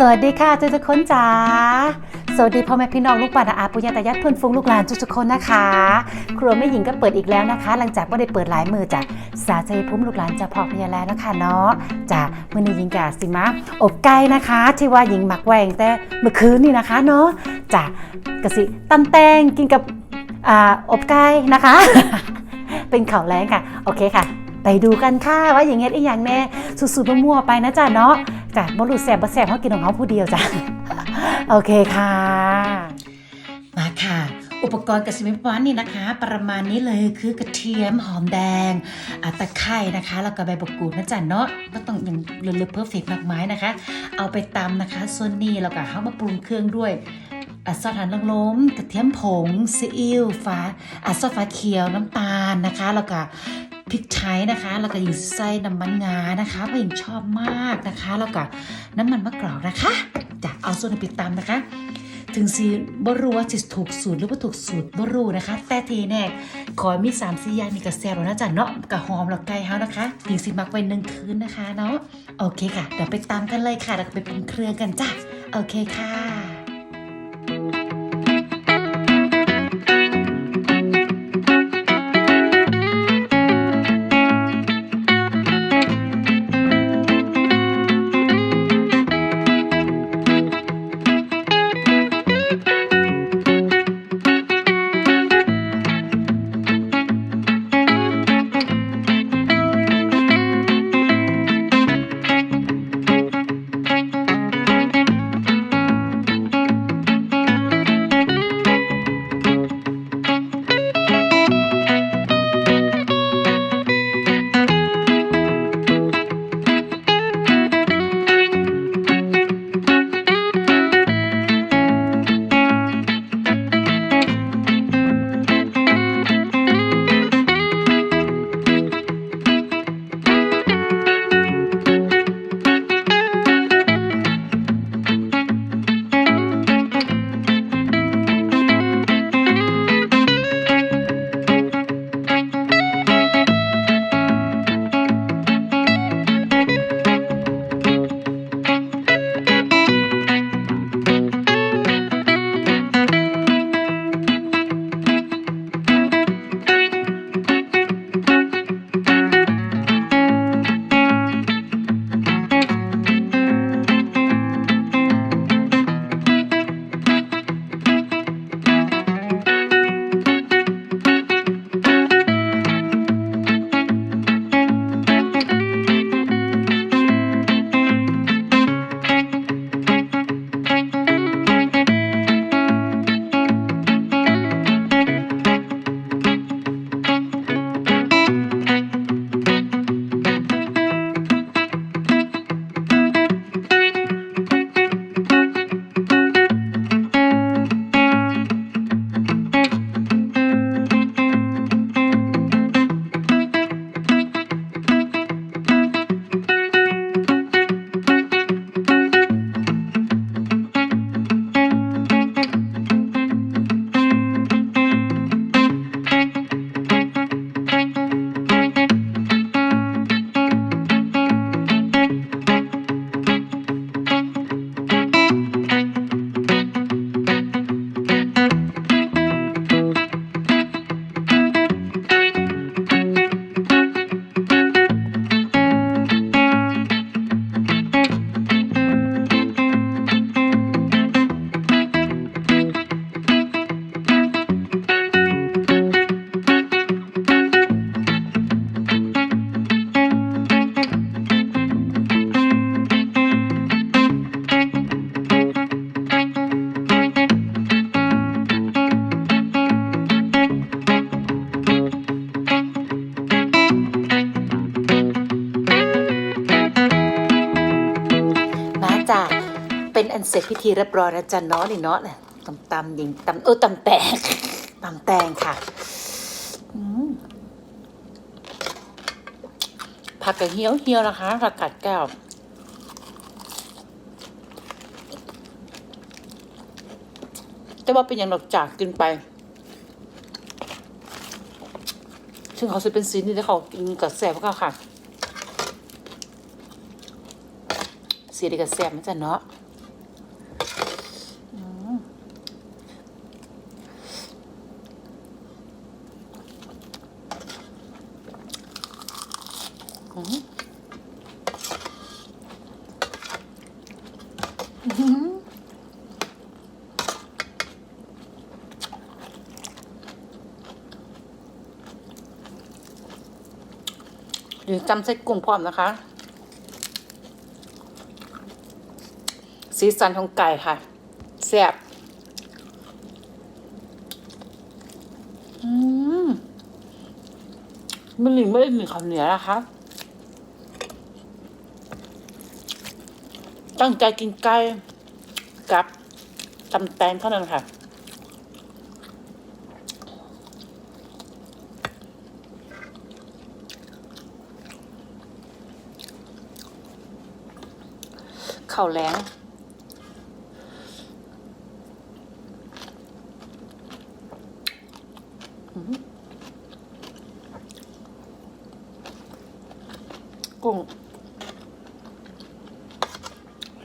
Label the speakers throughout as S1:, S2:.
S1: สวัสดีค่ะทุกๆคนจ๋าสวัสดีพ่อแม่พี่น้องลูกป่านาอาปุญญาตายาตเพื่อนฟุ้งลูกหลานทุกๆคนนะคะ ครัวแม่หญิงก็เปิดอีกแล้วนะคะ หลังจากว่าได้เปิดหลายมือจ้ะสาใจพุ่มลูกหลานจะพอพยาแล้วนะคะเนาะจ้ะมื่อนี้หญิงกาสิมาอบไก่นะคะ ที่ว่าหญิงหมักแหวงแต่เมื่อคืนนี่นะคะเนาะจ้ะกะสิตำแตงกินกับอ่าอบไก่นะคะ เป็นข่าวแรงค่ะโอเคค่ะ ไปดูกันค่ะว่าอย่างเงี้ยอีอย่างแน่สุดๆมั่วๆไปนะจ๊ะเนาะ จ้ะบ่รู้แสบบ่แสบเขากินของเขาผู้เดียวจ้ะ โอเคค่ะ มาค่ะ อุปกรณ์กสิมิปวันนี่นะคะ ประมาณนี้เลยคือกระเทียมหอมแดงอ่าตะไคร้นะคะ แล้วก็ใบบักกูดนะจ๊ะเนาะก็ต้องอย่างเลือเพอร์เฟกต์มากมายนะคะ เอาไปตำนะคะส่วนนี้เราก็เข้ามาปรุงเครื่องด้วยอซอสหานลงล้มกระเทียมผงซีอิ๊วฟ้าอซอสฟ้าเขียวน้ำตาลนะคะ แล้วก็ พริกไทยนะคะ แล้วก็ยิงไส้น้ำมันงานะคะเพราะยิงชอบมากนะคะ แล้วก็น้ำมันมะกรอกนะคะจะเอาส่วนไปตำนะคะ ถึงสีบรู้ว่าจะถูกสูตรหรือว่าถูกสูตรบรู้นะคะ แต่ทีแน่ขอมี3ามสี่อย่างนี่กระแซบแล้วนะจ๊ะเนาะกับหอมแล้วไก่เฮานะคะยิงสิมักไว้หนึ่งคืนนะคะเนาะโอเคค่ะเดี๋ยวไปตามกันเลยค่ะแล้วไปปรุงเครื่องกันจ้ะโอเคค่ะ ร็จพิธีเรียบร้อยแล้วจ้ะเนาะนี่เนาะตำตำยิงตำเออตำแตงตำแตงค่ะผักกระเฮี้ยวเฮี้ยวนะคะผักกัดแก้วแต่ว่าเป็นอย่างดอกจากกินไป ซึ่งเขาจะเป็นซีนที่เขากินกับแซ่บก็ค่ะ เสียดีกับแซ่บมันจะเนาะ
S2: จำใส่กุ้งพร้อมนะคะ สีสันของไก่ค่ะแซ่บอืมมันหลิงไม่ได้หนึ่งคำเหนือนะคะตั้งใจกินไก่กับตำแตงเท่านั้นค่ะ ข้าวแล้งอื้อหือกุ้ง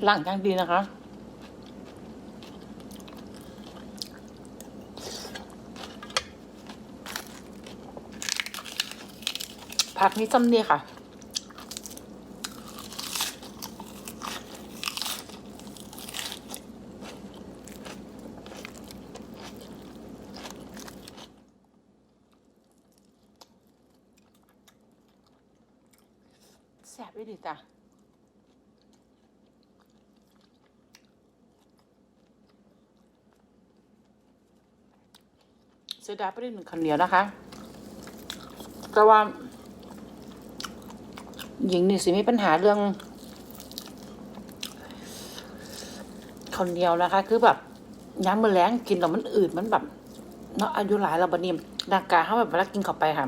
S2: ล้างอย่างดีนะคะผักนี้จำเนียค่ะ แซ่บอีดีจ้ะ เสียดายไปได้หนึ่งคันเหนียวนะคะ แต่ว่า หญิงนี่สิมีปัญหาเรื่องข้าวเหนียวนะคะ คือแบบย้ำมือแรงกินแล้วมันอืดมันแบบเนาะอายุหลายเราบัดนี้ร่างกายเขาแบบเวลากินเข้าไปค่ะ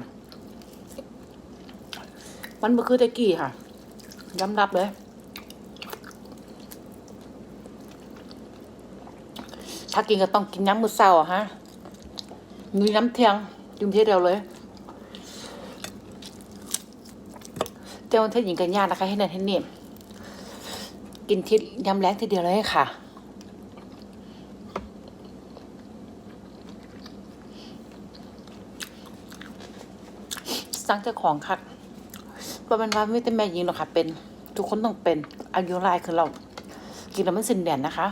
S2: มันบ่คือตะกี้ค่ะยอมรับเลย ถ้ากินก็ต้องกินย้ำมือเช้าอะ ฮะมีน้ำเที่ยงกินเที่ยเดียวเลยเจ้าเทศหญิงกันยากนะคะ ให้นั่นให้นี่กินทิศย้ำแรงทีเดียวเลยค่ะสั่งเจ้าของค่ะว่ามันว่าไม่แต่แม่ยิงหรอกค่ะ เป็น ทุกคนต้องเป็น อายุรายคือเรา กินแล้วมันสินแดนนะคะ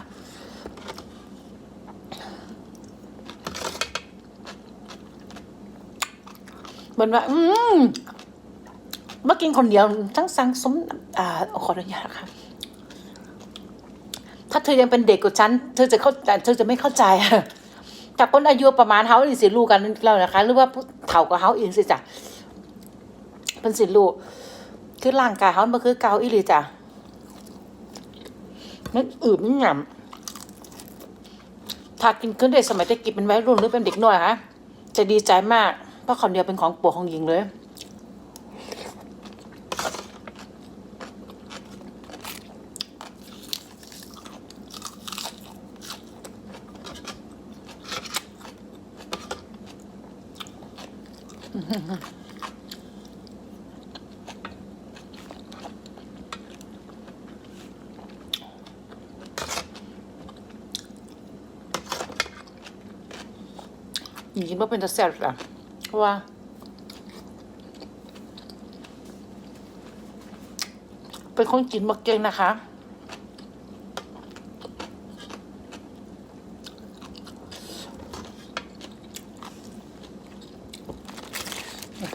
S2: เหมือนว่า อืมเมื่อกินคนเดียวทั้งสังสม อ่าขออนุญาตค่ะถ้าเธอยังเป็นเด็กกว่าฉันเธอจะเข้าใจเธอจะไม่เข้าใจแต่คนอายุประมาณเฮาอีสิลูกกันแล้วนะคะ หรือว่าเฒ่ากว่าเฮาอีกสิจ้ะเป็นสิลูกคือร่างกายเขามันคือเกาอีหลีจ้ะมันอืดมันหยำถ้ากินขึ้นได้สมัยตะกี้เป็นวัยรุ่นหรือเป็นเด็กน้อยคะจะดีใจมาก ราะคำเดียวเป็นของปรดของหญิงเลยจริงๆว่า เป็นตะแซ่บอะเพราะว่าเป็นคนกินมาเก่งนะคะ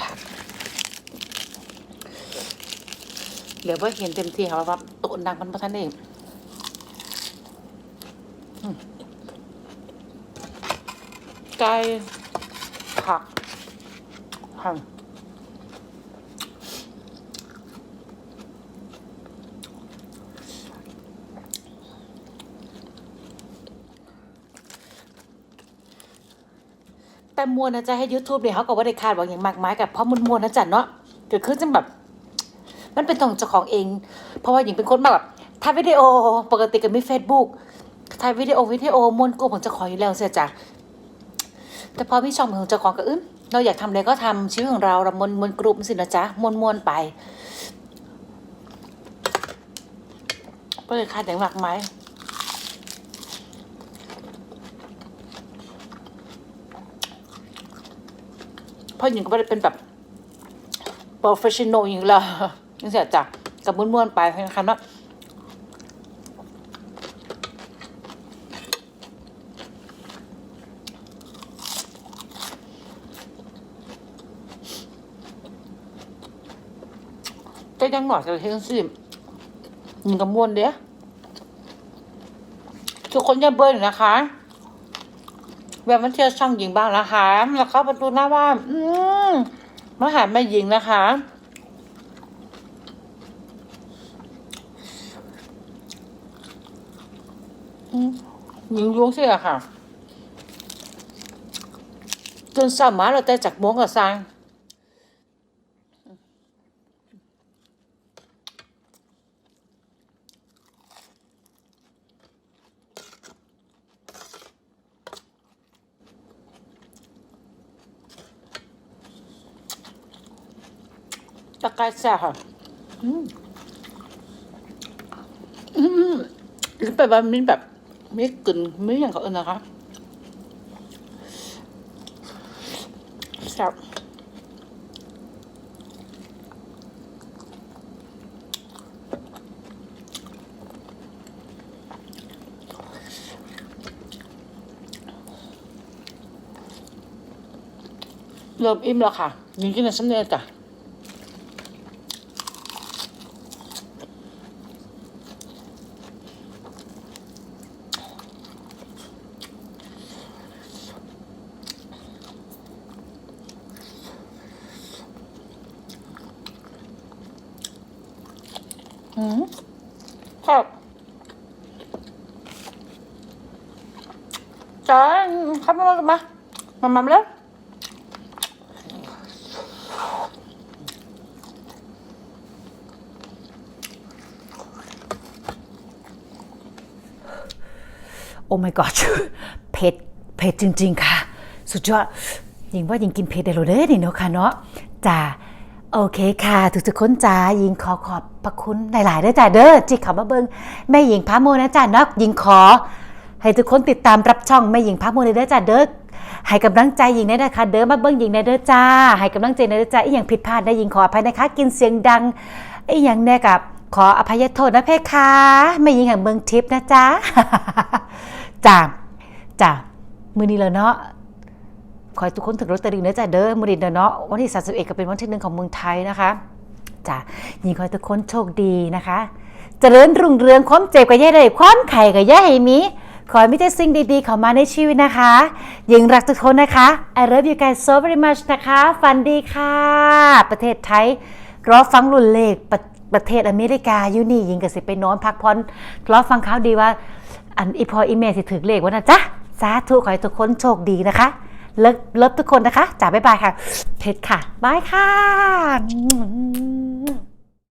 S2: ผักเดี๋ยวว่าเห็นเต็มที่ค่ะว่าโต๊ะดังมันประทันเองไก่ผัก หั่นแต่มวนนะจ๊ะให้ YouTube เนี่ยเขาก็ว่าได้คาดหวังอย่างมากมายกับเพราะมันมวนนะจ๊ะเนาะเกิดขึ้นจังแบบ มันเป็นของเจ้าของเอง เพราะว่าหญิงเป็นคนมาแบบถ่ายวิดีโอปกติก็มี Facebook ถ่ายวิดีโอวิดีโอมวนกูของเจ้าของอยู่แล้วเสียจ้ะแต่พอพี่ช่องของเจ้าของก็อึ้ม เราอยากทำอะไรก็ทำชีวิตของเราเรามวนมวนกลุ่มสินะจ๊ะมวนมวนไปก็เลยคาดอย่างมากมายเพราะหญิงก็ไม่ได้เป็นแบบ professional อย่างเราอย่างเสียจ้ะกับมวนมวนๆไปนะคะว่า แต่ยัง หน่อยจะเฮ็ดจังซี่ยิงกับมวนเด้อทุกคนอย่าเบิ่นนะคะแบบมันเที่ยวช่องหญิงบ้างนะคะแล้วเข้าประตูหน้าบ้านอืมมาหาแม่หญิงนะคะหญิงล้วงเสียค่ะ จนสามารถเราแต่จากม้วงกับซาง ตะไคร้แซ่บค่ะอืมอืมหรือแบบว่ามีแบบมีกลิ่นมีอย่างเขาเอินนะคะแซ่บเริ่มอิ่มแล้วค่ะยิงกินในสำเนียงจ้ะ ครับจ้าครับมามามามาแล้ว
S1: โอ้ my god เผ็ด เผ็ดจริง ๆ ค่ะ สุดยอดยิงว่ายิงกินเผ็ดได้เลยเด้อนี่เนาะค่ะเนาะจ้า โอเคค่ะ ทุกๆคนจ้ายิงขอขอบพระคุณหลายๆด้จ้าเด้อที่เขามาเบิงแม่หญิงพระโมนะจ้าเนาะยิงขอ ให้ทุกคนติดตามรับช่องแม่หญิงพระโมเลยเด้อจ้าเด้อให้กำลังใจหญิงได้นะคะ เด้อมาเบิงหญิงได้เด้อจ้า ให้กำลังใจได้เด้อจ้าอีหยังผิดพลาดได้หญิงขออภัยนะคะ กินเสียงดังอีหยังแน่กับขออภัยโทษนะเพคะแม่หญิงแห่งเมืองทิพย์นะจ้าจ้าจ้ะมือนี้แล้วเนาะ ขอให้ทุกคนถึงรถตอรีเนื้อจ้ะเด้อมือนี้แล้วเนาะวันที่31ก็เป็นวันที่หนึ่งของเมืองไทยนะคะจ้ะยิงขอให้ทุกคนโชคดีนะคะเจริญรุ่งเรืองความเจ็บกับย่ได้ความไข่กับย่ให้มีขอให้มีแต่สิ่งดีๆเข้ามาในชีวิตนะคะยิงรักทุกคนนะคะ I love you guys so very much นะคะฟันดีค่ะ ประเทศไทยรอฟังรุ่นเลขประประเทศอเมริกาอยู่นี่ยิงกับสิไปนอนพักผ่อนรอฟังข่าวดีว่าอันอีพออีเมลสิถึงเลขวะนะจ๊ะสาธุขอให้ทุกคนโชคดีนะคะ เลิฟทุกคนนะคะจ๋าบ๊ายบายค่ะเพชรค่ะบายค่ะ